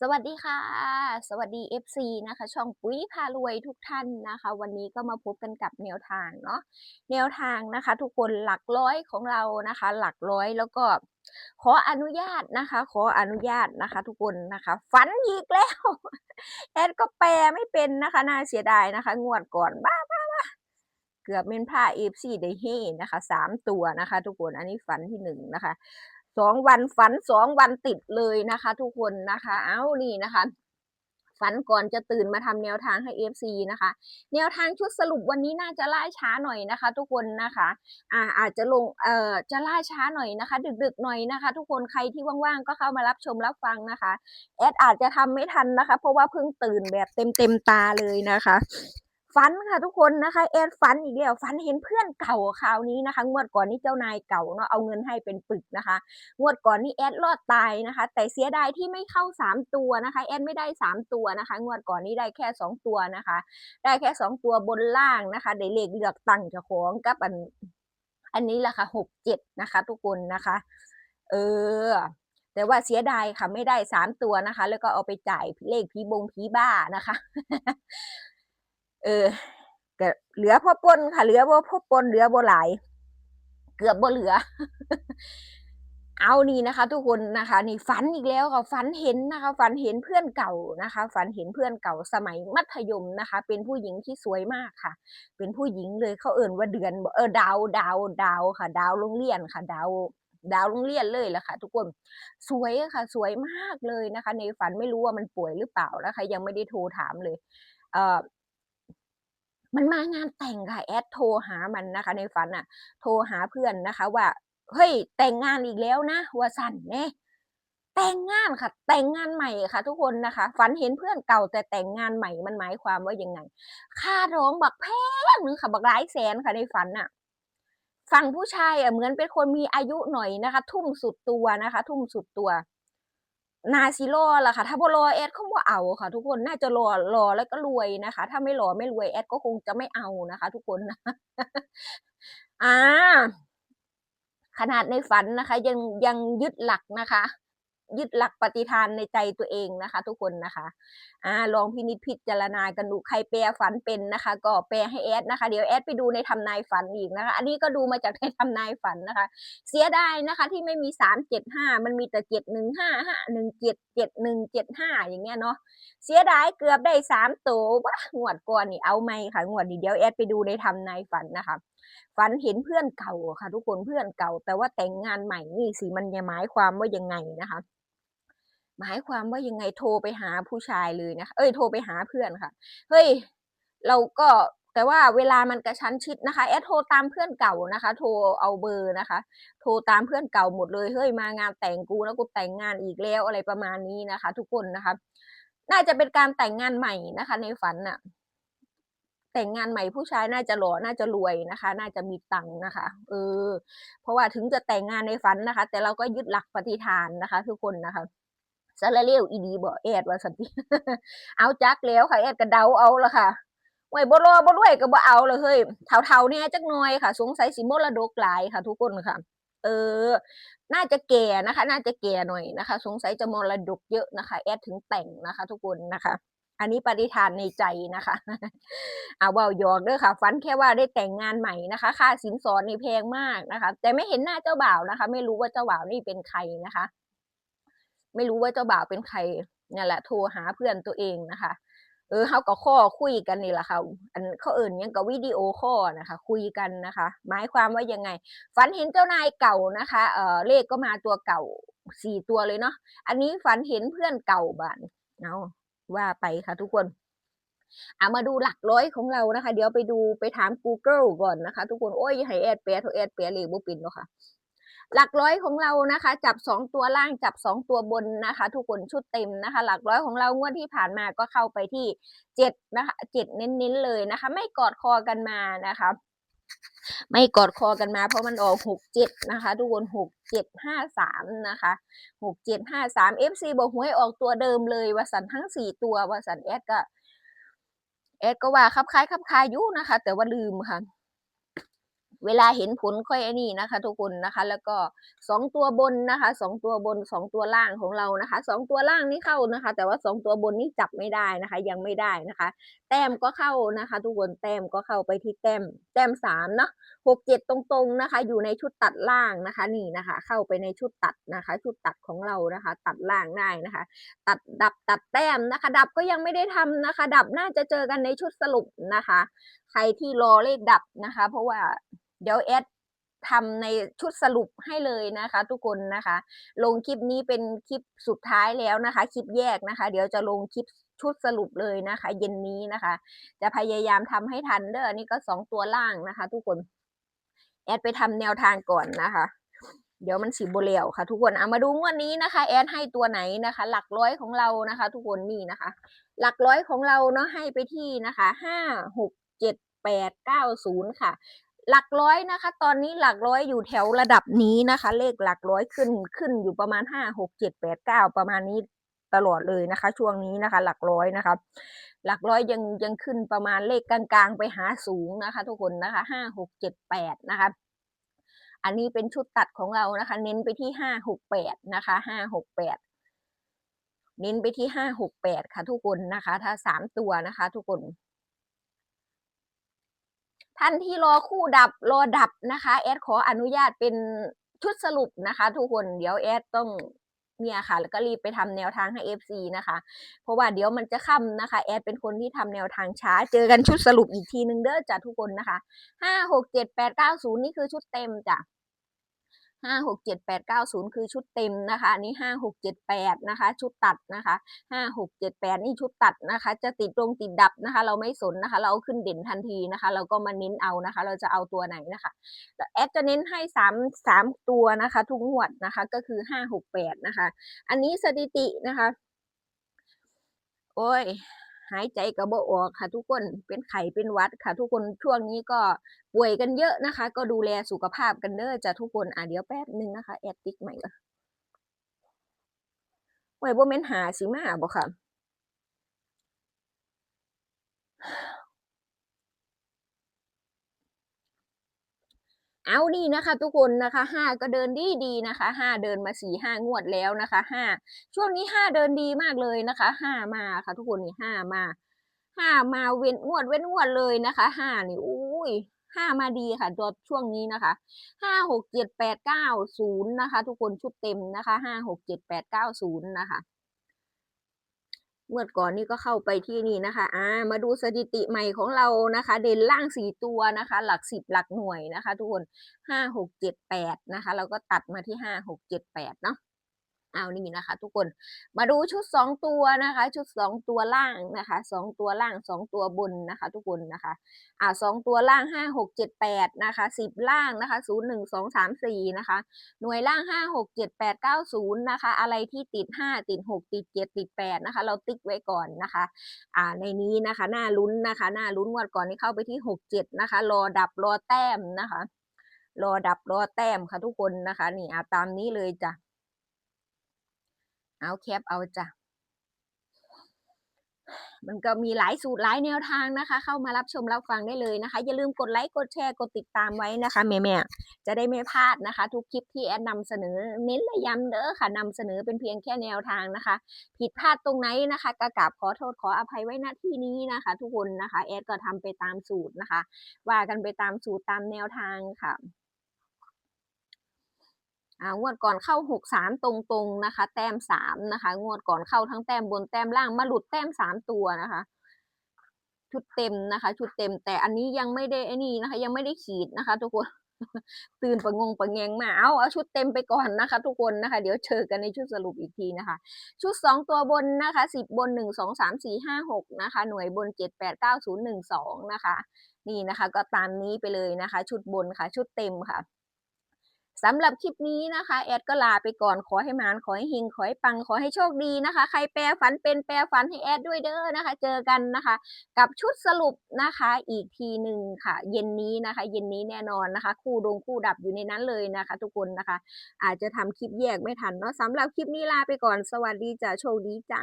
สวัสดีค่ะ สวัสดี FC นะคะ ช่องปุ๋ยพารวยทุกท่านนะคะ วันนี้ก็มาพบกันกับแนวทางเนาะแนวทางนะคะ ทุกคนหลักร้อยของเรานะคะ หลักร้อยแล้วก็ขออนุญาตนะคะ ขออนุญาตนะคะ ทุกคนนะคะ ฝันอีกแล้วแอดก็แปลไม่เป็นนะคะน่าเสียดายนะคะ งวดก่อนบ้าบ้าบ้าเกือบเป็นผ้าเอฟซีได้เฮนะคะสามตัวนะคะ ทุกคนอันนี้ฝันที่หนึ่งนะคะ สองวันฝันสองวันติดเลยนะคะ ทุกคนนะคะ เอ้านี่นะคะ ฝันก่อนจะตื่นมาทำแนวทางให้ FC นะคะ แนวทางชุดสรุปวันนี้น่าจะล่าช้าหน่อยนะคะ ทุกคนนะคะอ่าอาจจะลงเอ่อจะล่าช้าหน่อยนะคะ ดึกๆหน่อยนะคะ ทุกคนใครที่ว่างๆก็เข้ามารับชมรับฟังนะคะแอดอาจจะทำไม่ทันนะคะ เพราะว่าเพิ่งตื่นแบบเต็มเต็มๆตาเลยนะคะ ฝันค่ะทุกคนนะคะแอดฝันอีกแล้วฝันเห็นเพื่อนเก่าคราวนี้นะคะ งวดก่อนนี่เจ้านายเก่าเนาะเอาเงินให้เป็นปึกนะคะ งวดก่อนนี่แอดรอดตายนะคะ แต่เสียดายที่ไม่เข้าสามตัวนะคะแอดไม่ได้สามตัวนะคะ งวดก่อนนี้ได้แค่สองตัวนะคะ ได้แค่สองตัวบนล่างนะคะได้เลขเลือกตั้งเจ้าของกับอันอันนี้แหละค่ะหกเจ็ดนะคะ ทุกคนนะคะ เออแต่ว่าเสียดายค่ะไม่ได้สามตัวนะคะ แล้วก็เอาไปจ่ายเลขผีบงผีบ้านะคะ เออก็เหลือพ่อปนค่ะ เหลือพ่พ่อปนเหลือบ่หลาย เกือบบ่เหลือ เอานี่นะคะ ทุกคนนะคะ นี่ฝันอีกแล้วค่ะฝันเห็นนะคะ ฝันเห็นเพื่อนเก่านะคะ ฝันเห็นเพื่อนเก่าสมัยมัธยมนะคะ เป็นผู้หญิงที่สวยมากค่ะ เป็นผู้หญิงเลยเขาเอ่นว่าเดือนเออดาวดาวดาวค่ะ ดาวโรงเรียนค่ะ ดาวดาวโรงเรียนเลยแหละค่ะ ทุกคนสวยค่ะ สวยมากเลยนะคะ ในฝันไม่รู้ว่ามันป่วยหรือเปล่านะคะ ยังไม่ได้โทรถามเลย เอ่อ มันมางานแต่งค่ะแอดโทรหามันนะคะ ในฝันอะ โทรหาเพื่อนนะคะ ว่าเฮ้ยแต่งงานอีกแล้วนะว่าสั่นแน่แต่งงานค่ะ แต่งงานใหม่ค่ะ ทุกคนนะคะ ฝันเห็นเพื่อนเก่าแต่แต่งงานใหม่มันหมายความว่ายังไง ค่าร้องบักแพงนึงค่ะบักหลายแสนค่ะในฝันน่ะฝั่งผู้ชายอะเหมือนเป็นคนมีอายุหน่อยนะคะ ทุ่มสุดตัวนะคะ ทุ่มสุดตัว นาซิรอล่ะค่ะ ถ้าบรอแอดเขาบ่เอาค่ะ ทุกคนน่าจะรอรอแล้วก็รวยนะคะ ถ้าไม่รอไม่รวยแอดก็คงจะไม่เอานะคะ ทุกคนนะอ่าขนาดในฝันนะคะ ยังยังยึดหลักนะคะ ยึดหลักปฏิทานในใจตัวเองนะคะ ทุกคนนะคะอ่าลองพินิจพิจารณากันดูใครแปลฝันเป็นนะคะ ก็แปลให้แอดนะคะ เดี๋ยวแอดไปดูในทำนายฝันอีกนะคะ อันนี้ก็ดูมาจากในทำนายฝันนะคะ เสียดายนะคะที่ไม่มีสามเจ็ดห้ามันมีแต่เจ็ดหนึ่งห้าห้าหนึ่งเจ็ดเจ็ดหนึ่งเจ็ดห้าอย่างเงี้ยเนาะเสียดายเกือบได้สามตัววะงวดก่อนนี่เอาไหมค่ะงวดนี้เดี๋ยวแอดไปดูในทำนายฝันนะคะฝันเห็นเพื่อนเก่าค่ะ ทุกคนเพื่อนเก่า แต่ว่าแต่งงานใหม่นี่สิมันจะหมายความว่ายังไงนะคะ หมายความว่ายังไงโทรไปหาผู้ชายเลยนะคะ เอ้ยโทรไปหาเพื่อนค่ะ เฮ้ย เราก็แต่ว่าเวลามันกระชั้นชิดนะคะ แอดโทรตามเพื่อนเก่านะคะ โทรเอาเบอร์นะคะ โทรตามเพื่อนเก่าหมดเลย เฮ้ย มางานแต่งกูแล้วกูแต่งงานอีกแล้วอะไรประมาณนี้นะคะ ทุกคนนะคะ น่าจะเป็นการแต่งงานใหม่นะคะ ในฝันน่ะ แต่งงานใหม่ผู้ชายน่าจะหล่อ น่าจะรวยนะคะ น่าจะมีตังค์นะคะ เออ เพราะว่าถึงจะแต่งงานในฝันนะคะ แต่เราก็ยึดหลักปฏิฐานนะคะ ทุกคนนะคะ สารเลวอีดีบ่แอดว่าสันติเอาจักแล้วค่ะแอดก็เดาเอาละค่ะไว้บ่รอบ่รวยก็บ่เอาเลยเฮ้ยเท่าๆเนี่ยจักหน่อยค่ะ สงสัยสิมรดกหลายค่ะ ทุกคนค่ะ เออ น่าจะแก่นะคะ น่าจะแก่หน่อยนะคะ สงสัยจะมรดกเยอะนะคะ แอดถึงแต่งนะคะ ทุกคนนะคะ อันนี้ปฏิฐานในใจนะคะเอาเบาหยอกเด้อค่ะฝันแค่ว่าได้แต่งงานใหม่นะคะ ค่าสินสอดนี่แพงมากนะคะ แต่ไม่เห็นหน้าเจ้าบ่าวนะคะ ไม่รู้ว่าเจ้าบ่าวนี่เป็นใครนะคะ ไม่รู้ว่าเจ้าบ่าวเป็นใครเนี่ยแหละโทรหาเพื่อนตัวเองนะคะ เออเขาก็ข้อคุยกันนี่แหละค่ะ อันเขาเอิ่นยังกับวิดีโอข้อนะคะ คุยกันนะคะ หมายความว่ายังไง ฝันเห็นเจ้านายเก่านะคะเออเลขก็มาตัวเก่าสี่ตัวเลยเนาะอันนี้ฝันเห็นเพื่อนเก่าบ้านเอาว่าไปค่ะทุกคนเอามาดูหลักร้อยของเรานะคะ เดี๋ยวไปดูไปถาม Google ก่อนนะคะ ทุกคน โอ้ยให้แอดแปลโทรแอดแปลเลขบ่ปินแล้วค่ะ หลักร้อยของเรานะคะ จับสองตัวล่างจับสองตัวบนนะคะ ทุกคนชุดเต็มนะคะ หลักร้อยของเรางวดที่ผ่านมาก็เข้าไปที่เจ็ดนะคะเจ็ดเน้นๆเลยนะคะ ไม่กอดคอกันมานะคะไม่กอดคอกันมาเพราะมันออกหกเจ็ดนะคะ ทุกคนหกเจ็ดห้าสามนะคะหกเจ็ดห้าสามเอฟซีบอกหวยออกตัวเดิมเลยว่าสันทั้งสี่ตัวว่าสันแอดก็แอดก็ว่าคับคล้ายคับคายอยู่นะคะ แต่ว่าลืมค่ะ เวลาเห็นผลค่อยไอ้นี่นะคะ ทุกคนนะคะ แล้วก็สองตัวบนนะคะสองตัวบนสองตัวล่างของเรานะคะสองตัวล่างนี่เข้านะคะ แต่ว่าสองตัวบนนี่จับไม่ได้นะคะ ยังไม่ได้นะคะ แต้มก็เข้านะคะ ทุกคนแต้มก็เข้าไปที่แต้มแต้มสามเนาะหกเจ็ดตรงๆนะคะ อยู่ในชุดตัดล่างนะคะ นี่นะคะ เข้าไปในชุดตัดนะคะ ชุดตัดของเรานะคะ ตัดล่างได้นะคะ ตัดดับตัดแต้มนะคะ ดับก็ยังไม่ได้ทำนะคะ ดับน่าจะเจอกันในชุดสรุปนะคะ ใครที่รอเลขดับนะคะ เพราะว่าเดี๋ยวแอดทำในชุดสรุปให้เลยนะคะ ทุกคนนะคะ ลงคลิปนี้เป็นคลิปสุดท้ายแล้วนะคะ คลิปแยกนะคะ เดี๋ยวจะลงคลิปชุดสรุปเลยนะคะ เย็นนี้นะคะ จะพยายามทำให้ทันเด้อนี่ก็สองตัวล่างนะคะ ทุกคน แอดไปทำแนวทางก่อนนะคะเดี๋ยวมันสีโบเลียวค่ะ ทุกคนเอามาดูงวดนี้นะคะ แอดให้ตัวไหนนะคะ หลักร้อยของเรานะคะ ทุกคนนี่นะคะ หลักร้อยของเราเนาะให้ไปที่นะคะห้าหกเจ็ดแปดเก้าศูนย์ค่ะ หลักร้อยนะคะ ตอนนี้หลักร้อยอยู่แถวระดับนี้นะคะ เลขหลักร้อยขึ้นขึ้นอยู่ประมาณห้าหกเจ็ดแปดเก้าประมาณนี้ตลอดเลยนะคะ ช่วงนี้นะคะ หลักร้อยนะคะ หลักร้อยยังยังขึ้นประมาณเลขกลางๆ ไปหาสูงนะคะ ทุกคนนะคะห้าหกเจ็ดแปดนะคะ อันนี้เป็นชุดตัดของเรานะคะ เน้นไปที่ห้าหกแปดนะคะห้าหกแปดเน้นไปที่ห้าหกแปดค่ะ ทุกคนนะคะ ถ้าสามตัวนะคะ ทุกคน ท่านที่รอคู่ดับรอดับนะคะ แอดขออนุญาตเป็นชุดสรุปนะคะ ทุกคนเดี๋ยวแอดต้องเนี่ยค่ะ แล้วก็รีบไปทำแนวทางให้ FC นะคะ เพราะว่าเดี๋ยวมันจะค่านะคะ แอดเป็นคนที่ทำแนวทางช้า เจอกันชุดสรุปอีกทีนึงเด้อจ้ะทุกคนนะคะห้าหกเจ็ดแปดเก้าศูนย์นี่คือชุดเต็มจ้ะ ห้าหกเจ็ดแปดเก้าศูนย์คือชุดเต็มนะคะอันนี้ห้าหกเจ็ดแปดนะคะชุดตัดนะคะห้าหกเจ็ดแปดนี่ชุดตัดนะคะ จะติดตรงติดดับนะคะ เราไม่สนนะคะ เราเอาขึ้นเด่นทันทีนะคะ เราก็มาเน้นเอานะคะ เราจะเอาตัวไหนนะคะแอดจะเน้นให้สามสามตัวนะคะ ทุกงวดนะคะก็คือห้าหกแปดนะคะ อันนี้สถิตินะคะ โอ้ย หายใจกระโบออกค่ะ ทุกคนเป็นไข้เป็นวัดค่ะ ทุกคนช่วงนี้ก็ป่วยกันเยอะนะคะ ก็ดูแลสุขภาพกันเด้อจ้ะทุกคนอะเดี๋ยวแป๊บนึงนะคะแอดติ๊กใหม่ก่อนไว้บ่แม่นหาสิมาบ่ค่ะ เอานี่นะคะ ทุกคนนะคะห้าก็เดินดีดีนะคะห้าเดินมาสี่ห้างวดแล้วนะคะห้าช่วงนี้ห้าเดินดีมากเลยนะคะห้ามาค่ะ ทุกคนนี่ห้ามาห้ามาเว้นงวดเว้นงวดเลยนะคะห้านี่อุ้ยห้ามาดีค่ะตัวช่วงนี้นะคะห้าหกเจ็ดแปดเก้าศูนย์นะคะ ทุกคนชุดเต็มนะคะห้าหกเจ็ดแปดเก้าศูนย์นะคะ เมื่อก่อนนี่ก็เข้าไปที่นี่นะคะอ่ามาดูสถิติใหม่ของเรานะคะ เด่นล่างสี่ตัวนะคะ หลักสิบหลักหน่วยนะคะ ทุกคนห้าหกเจ็ดแปดนะคะ เราก็ตัดมาที่ห้าหกเจ็ดแปดเนาะ เอานี่นะคะ ทุกคนมาดูชุดสองตัวนะคะ ชุดสองตัวล่างนะคะสองตัวล่างสองตัวบนนะคะ ทุกคนนะคะอ่าสองตัวล่างห้าหกเจ็ดแปดนะคะสิบล่างนะคะศูนย์หนึ่งสองสามสี่นะคะหน่วยล่างห้าหกเจ็ดแปดเก้าศูนย์นะคะอะไรที่ติดห้าติดหกติดเจ็ดติดแปดนะคะ เราติ๊กไว้ก่อนนะคะอ่าในนี้นะคะหน้าลุ้นนะคะหน้าลุ้นงวดก่อนนี้เข้าไปที่หกเจ็ดนะคะ รอดับรอแต้มนะคะรอดับรอแต้มค่ะทุกคนนะคะ นี่อ่าตามนี้เลยจ้ะ เอาแคปเอาจ้ะมันก็มีหลายสูตรหลายแนวทางนะคะ เข้ามารับชมรับฟังได้เลยนะคะ อย่าลืมกดไลค์กดแชร์กดติดตามไว้นะคะ แม่แม่จะได้ไม่พลาดนะคะ ทุกคลิปที่แอดนำเสนอเน้นและย้ำเด้อค่ะนำเสนอเป็นเพียงแค่แนวทางนะคะ ผิดพลาดตรงไหนนะคะกะกาบขอโทษขออภัยไว้ณที่นี้นะคะ ทุกคนนะคะแอดก็ทำไปตามสูตรนะคะ ว่ากันไปตามสูตรตามแนวทางค่ะ งวดก่อนเข้าหกสามตรงๆนะคะ แต้มสามนะคะ งวดก่อนเข้าทั้งแต้มบนแต้มล่างมาหลุดแต้มสามตัวนะคะ ชุดเต็มนะคะ ชุดเต็ม แต่อันนี้ยังไม่ได้ไอ้นี่นะคะ ยังไม่ได้ขีดนะคะ ทุกคนตื่นประงงประแงงมาเอาเอาชุดเต็มไปก่อนนะคะ ทุกคนนะคะ เดี๋ยวเจอกันในชุดสรุปอีกทีนะคะ ชุดสองตัวบนนะคะสิบบนหนึ่งสองสามสี่ห้าหกนะคะ หน่วยบนเจ็ดแปดเก้าศูนย์หนึ่งสองนะคะ นี่นะคะ ก็ตามนี้ไปเลยนะคะ ชุดบนค่ะ ชุดเต็มค่ะ สำหรับคลิปนี้นะคะ แอดก็ลาไปก่อนขอให้มานขอให้เฮงขอให้ปังขอให้โชคดีนะคะ ใครแปลฝันเป็นแปลฝันให้แอดด้วยเด้อนะคะ เจอกันนะคะ กับชุดสรุปนะคะอีกทีหนึ่งค่ะ เย็นนี้นะคะ เย็นนี้แน่นอนนะคะ คู่ดงคู่ดับอยู่ในนั้นเลยนะคะ ทุกคนนะคะ อาจจะทำคลิปแยกไม่ทันเนาะสำหรับคลิปนี้ลาไปก่อนสวัสดีจ้าโชคดีจ้า